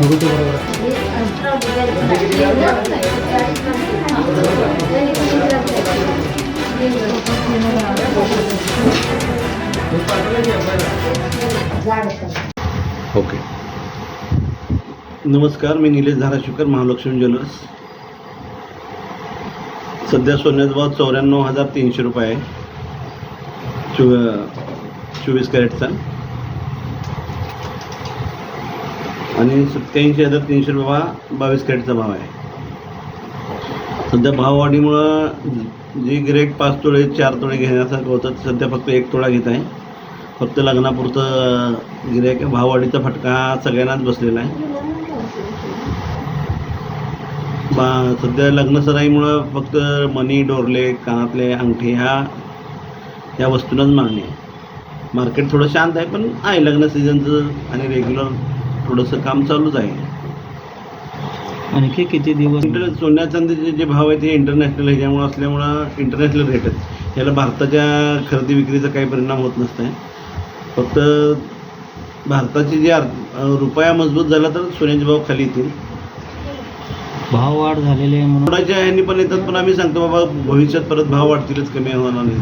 누굴 또 보러 okay. नमस्कार मी Nilesh Dharashivkar Mahalakshmi jewellers. सध्या सोन्याचा भाव चौऱ्याण्णव हजार तीनशे रुपये आहे. चो चोवीस कॅरेटचा. आणि सत्याऐंशी हजार तीनशे रुपये हा बावीस कॅरेटचा भाव आहे. सध्या भाववाढीमुळं जी गिरेक पाच तोळे चार तोळे घेण्यासारखं होतं ते सध्या फक्त एक तोळा घेत आहे. फक्त लग्नापुरतं गिरायक भाववाढीचा फटका हा सगळ्यांनाच बसलेला आहे. बा सध्या लग्नसराईमुळं फक्त मनी डोरले कानातले अंगठी ह्या या वस्तूंनाच मागणी आहे. मार्केट थोडं शांत आहे पण आहे लग्न सीझनचं आणि रेग्युलर थोडंसं काम चालूच आहे. आणखी किती दिवस? इंटर सोन्या चांदीचे जे भाव आहेत हे इंटरनॅशनल ह्याच्यामुळं असल्यामुळं इंटरनॅशनल रेट आहेत. याला भारताच्या खरेदी विक्रीचा काही परिणाम होत नसत आहे फक्त भारताची जी रुपया मजबूत झाला तर सोन्याचे भाव खाली येतील. भाव वाढ झालेले आहे म्हणून. थोड्याच्या ह्यांनी पण येतात पण आम्ही सांगतो बाबा भविष्यात परत भाव वाढतीलच कमी होणार नाही.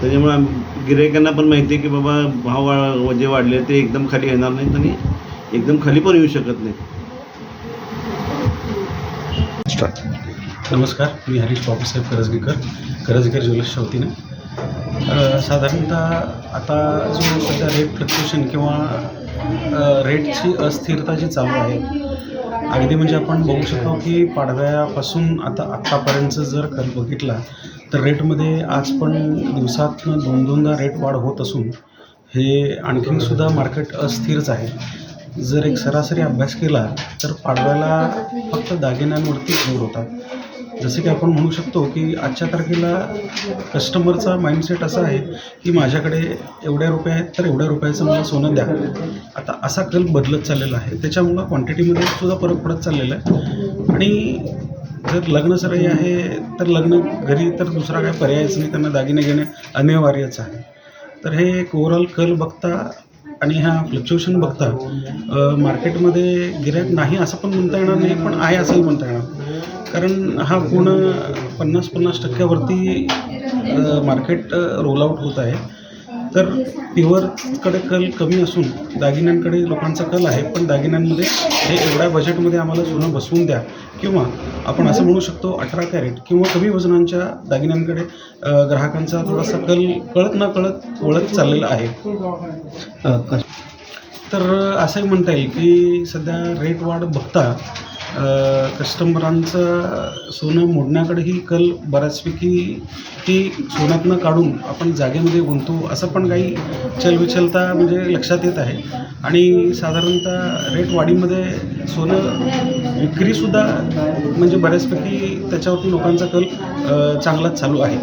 त्याच्यामुळे आम गिरायकांना पण माहिती आहे की बाबा भाव वा- जे वाढले ते एकदम खाली येणार नाहीत आणि एकदम खाली पण येऊ शकत नाहीत नमस्कार. मी हरीश बापूसाहेब करजगीकर करजगीकर ज्वेलर्सच्या वतीने. साधारणतः आता जो सध्या रेट फ्लक्च्युएशन किंवा रेटची अस्थिरता जी चालू आहे अगदी म्हणजे आपण बघू शकतो की पाडव्यापासून आता आत्तापर्यंत जर कल बघितला तर रेटमध्ये आज पण दिवसातनं दोन दोनदा रेट वाढ होत असून हे आणखीनसुद्धा मार्केट अस्थिरच आहे. जर एक सरासरी अभ्यास केला तर पाडव्याला फक्त दागिन्यांवरती जोर होता. जसे की आपण म्हणू शकतो की आजच्या तारखेला कस्टमरचा माइंडसेट असा आहे की माझ्याकडे एवढ्या रुपये आहेत तर एवढ्या रुपयाचं मला सोनं द्या. आता असा कल बदलत चाललेला आहे. त्याच्यामुळं क्वांटिटीमध्ये सुद्धा फरक पडत चाललेला आहे. आणि जर लग्न सराई आहे तर लग्न घरी तर दुसरा काय पर्यायच नाही. त्यांना दागिने घेणे अनिवार्यच आहे. तर हे एक ओव्हरऑल कल बघता आणि ह्या फ्लक्च्युएशन बघता मार्केटमध्ये गिऱ्हाईक नाही असं पण म्हणता येणार नाही पण आहे असंही म्हणता येणार. कारण हा पूर्ण पन्नास पन्नास टक्क्यावरती मार्केट रोल आऊट होत आहे. तर प्युअरकडे कल कमी असून दागिन्यांकडे लोकांचा कल आहे पण दागिन्यांमध्ये हे एवढ्या बजेटमध्ये आम्हाला सोनं बसवून द्या किंवा आपण असं म्हणू शकतो अठरा कॅरेट किंवा कमी वजनांच्या दागिन्यांकडे ग्राहकांचा थोडासा कल कळत ना कळत वळत चाललेला आहे. तर असंही म्हणता येईल की सध्या रेट वाढ बघता कस्टमरांचं सोनं मोडण्याकडेही कल बऱ्याचपैकी ती सोन्यातनं काढून आपण जागेमध्ये गुंतू असं पण काही चलविचलता म्हणजे लक्षात येत आहे. आणि साधारणतः रेट वाढीमध्ये सोनं विक्रीसुद्धा म्हणजे बऱ्याचपैकी त्याच्यावरती लोकांचा कल चांगलाच चालू आहे.